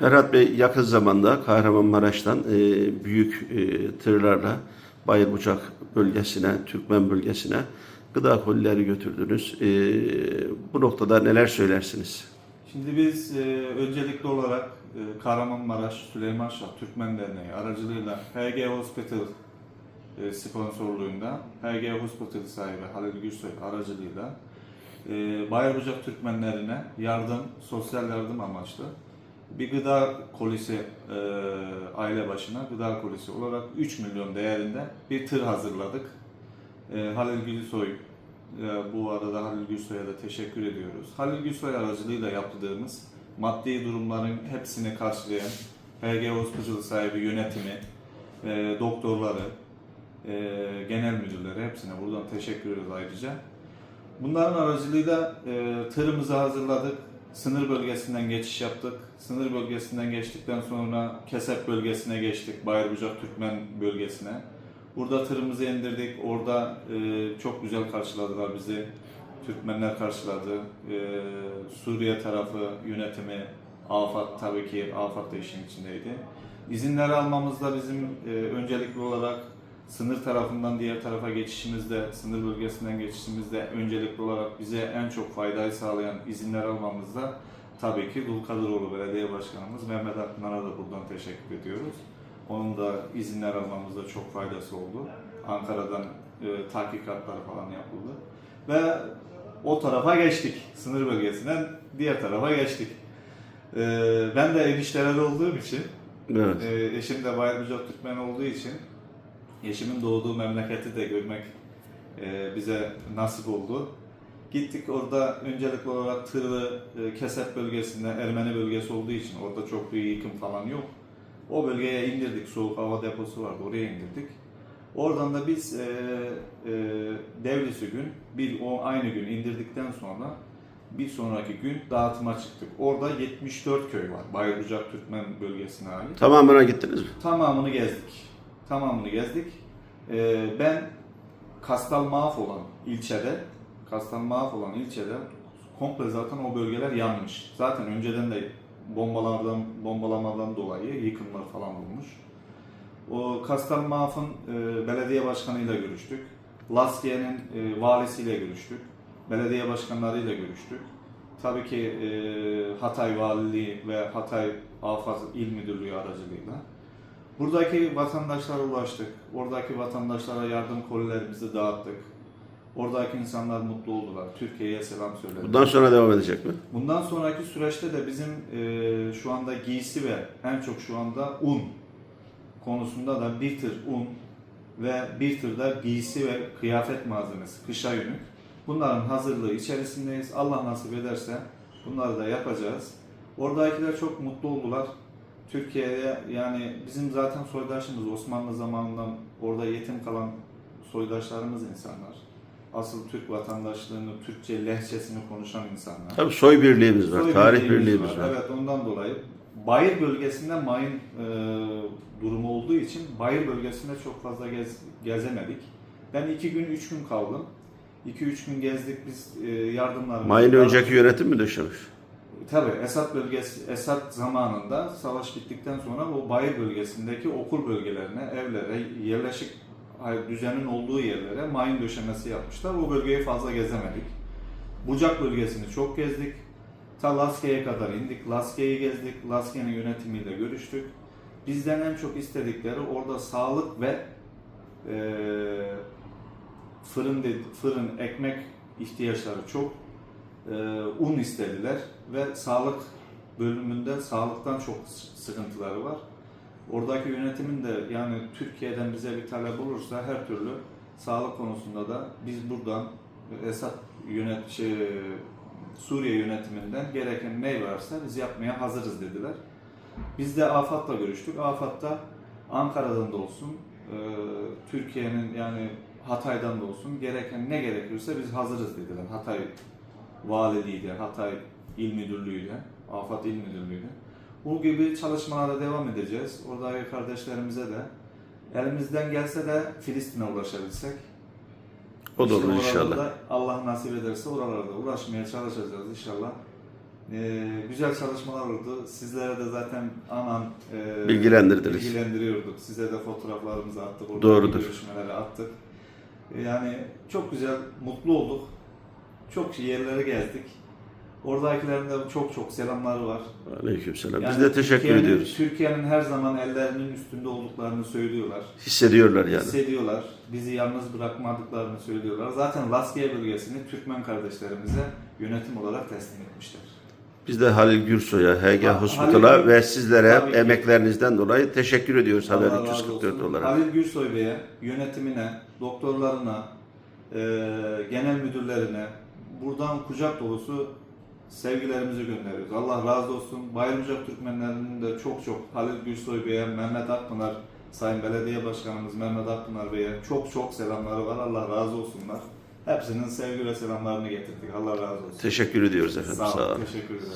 Ferhat Bey yakın zamanda Kahramanmaraş'tan e, büyük e, tırlarla Bayırbucak bölgesine, Türkmen bölgesine gıda kolileri götürdünüz. E, bu noktada neler söylersiniz? Şimdi biz e, öncelikli olarak e, Kahramanmaraş Süleymanşah Türkmen Derneği aracılığıyla HG Hospital e, sponsorluğunda HG Hospital sahibi Halil Gürsoy aracılığıyla e, Bayırbucak Türkmenlerine yardım, sosyal yardım amaçlı bir gıda kolisi e, aile başına gıda kolisi olarak 3 milyon değerinde bir tır hazırladık. E, Halil Gülsoy e, bu arada Halil Gülsoy'a da teşekkür ediyoruz. Halil Gülsoy aracılığıyla yaptığımız maddi durumların hepsini karşılayan HG Hospital sahibi yönetimi, e, doktorları, e, genel müdürleri hepsine buradan teşekkür ediyoruz ayrıca. Bunların aracılığıyla e, tırımızı hazırladık. Sınır bölgesinden geçiş yaptık. Sınır bölgesinden geçtikten sonra Kesep bölgesine geçtik. Bayırbucak Türkmen bölgesine. Burada tırımızı indirdik. Orada e, çok güzel karşıladılar bizi. Türkmenler karşıladı. E, Suriye tarafı yönetimi, AFAD tabii ki AFAD da işin içindeydi. İzinleri almamızda bizim e, öncelikli olarak sınır tarafından diğer tarafa geçişimizde, sınır bölgesinden geçişimizde öncelikli olarak bize en çok faydayı sağlayan izinler almamızda tabii ki Dulkadiroğlu Belediye Başkanımız Mehmet Akpınar'a da buradan teşekkür ediyoruz. Onun da izinler almamızda çok faydası oldu. Ankara'dan e, tahkikatlar falan yapıldı. Ve o tarafa geçtik. Sınır bölgesinden diğer tarafa geçtik. E, ben de eniştelerde olduğum için Evet. ee, eşim de Bayramcı Türkmen olduğu için eşimin doğduğu memleketi de görmek e, bize nasip oldu. Gittik orada öncelikli olarak Tırlı, e, Kesep bölgesinde Ermeni bölgesi olduğu için orada çok büyük yıkım falan yok. O bölgeye indirdik. Soğuk hava deposu vardı. Oraya indirdik. Oradan da biz e, e, devlisi gün, bir o aynı gün indirdikten sonra bir sonraki gün dağıtıma çıktık. Orada 74 köy var. Bayırbucak Türkmen bölgesine ait. Tamamına gittiniz mi? Tamamını gezdik. Tamamını gezdik. Ee, ben Kastal Maaf olan ilçede, Kastal Maaf olan ilçede komple zaten o bölgeler yanmış. Zaten önceden de bombalardan, bombalamadan dolayı yıkımlar falan olmuş. O Kastal Maaf'ın e, belediye başkanıyla görüştük. Laskiye'nin e, valisiyle görüştük. Belediye başkanlarıyla görüştük. Tabii ki e, Hatay Valiliği ve Hatay Afaz İl Müdürlüğü aracılığıyla. Buradaki vatandaşlara ulaştık. Oradaki vatandaşlara yardım kolilerimizi dağıttık. Oradaki insanlar mutlu oldular. Türkiye'ye selam söylediler. Bundan sonra devam edecek mi? Bundan sonraki süreçte de bizim e, şu anda giysi ve en çok şu anda un konusunda da bir tır un ve bir tır da giysi ve kıyafet malzemesi, kışa yönük. Bunların hazırlığı içerisindeyiz. Allah nasip ederse bunları da yapacağız. Oradakiler çok mutlu oldular. Türkiye'ye yani bizim zaten soydaşımız Osmanlı zamanından orada yetim kalan soydaşlarımız insanlar. Asıl Türk vatandaşlığını, Türkçe lehçesini konuşan insanlar. Tabii soy birliğimiz var, Soy tarih birliğimiz birliğimiz var. Evet ondan dolayı. Bayır bölgesinde mayın e, durumu olduğu için Bayır bölgesinde çok fazla gez, gezemedik. Ben iki gün, üç gün kaldım. İki üç gün gezdik biz e, yardımlarımızı. Mayın önceki yönetim mi döşemiş? Tabii Esad bölgesi, Esad zamanında savaş bittikten sonra o Bayır bölgesindeki okul bölgelerine, evlere, yerleşik düzenin olduğu yerlere mayın döşemesi yapmışlar. O bölgeyi fazla gezemedik. Bucak bölgesini çok gezdik. Ta Laske'ye kadar indik. Laske'yi gezdik. Laske'nin yönetimiyle görüştük. Bizden en çok istedikleri orada sağlık ve eee, fırın fırın ekmek ihtiyaçları çok. Eee, un istediler ve sağlık bölümünde sağlıktan çok sıkıntıları var. Oradaki yönetimin de yani Türkiye'den bize bir talep olursa her türlü sağlık konusunda da biz buradan Esad yönet şey, Suriye yönetiminden gereken ne varsa biz yapmaya hazırız dediler. Biz de AFAD'la görüştük. AFAD'da Ankara'dan da olsun, e, Türkiye'nin yani Hatay'dan da olsun gereken ne gerekirse biz hazırız dediler. Hatay Valiliğiyle, Hatay İl Müdürlüğü'yle, AFAD İl Müdürlüğü'yle. Bu gibi çalışmalara devam edeceğiz. Oradaki kardeşlerimize de elimizden gelse de Filistin'e ulaşabilsek. O da olur inşallah. Allah nasip ederse oralarda ulaşmaya çalışacağız inşallah. Ee, güzel çalışmalar oldu. Sizlere de zaten anan e, Bilgilendirdiniz. bilgilendiriyorduk. Size de fotoğraflarımızı attık. Orada Doğrudur. Görüşmeleri attık. Yani çok güzel, mutlu olduk. Çok yerlere gezdik. Oradakilerin de çok çok selamları var. Aleykümselam. Biz Yani de teşekkür Türkiye'nin- ediyoruz. Türkiye'nin her zaman ellerinin üstünde olduklarını söylüyorlar. Hissediyorlar yani. Hissediyorlar. Bizi yalnız bırakmadıklarını söylüyorlar. Zaten Laskiye bölgesini Türkmen kardeşlerimize yönetim olarak teslim etmişler. Biz de Halil Gürsoy'a, HG Hospital'a ve sizlere ki. emeklerinizden dolayı teşekkür ediyoruz Haber Allah razı 344 olsun. olarak. Halil Gürsoy Bey'e, yönetimine, doktorlarına, e, genel müdürlerine buradan kucak dolusu sevgilerimizi gönderiyoruz. Allah razı olsun. Bayramcak Türkmenlerinin de çok çok Halil Gürsoy Bey'e, Mehmet Akpınar, Sayın Belediye Başkanımız Mehmet Akpınar Bey'e çok çok selamları var. Allah razı olsunlar. Hepsinin sevgi ve selamlarını getirdik. Allah razı olsun. Teşekkür ediyoruz efendim. Sağ Sağ olun. olun. Teşekkür ederim.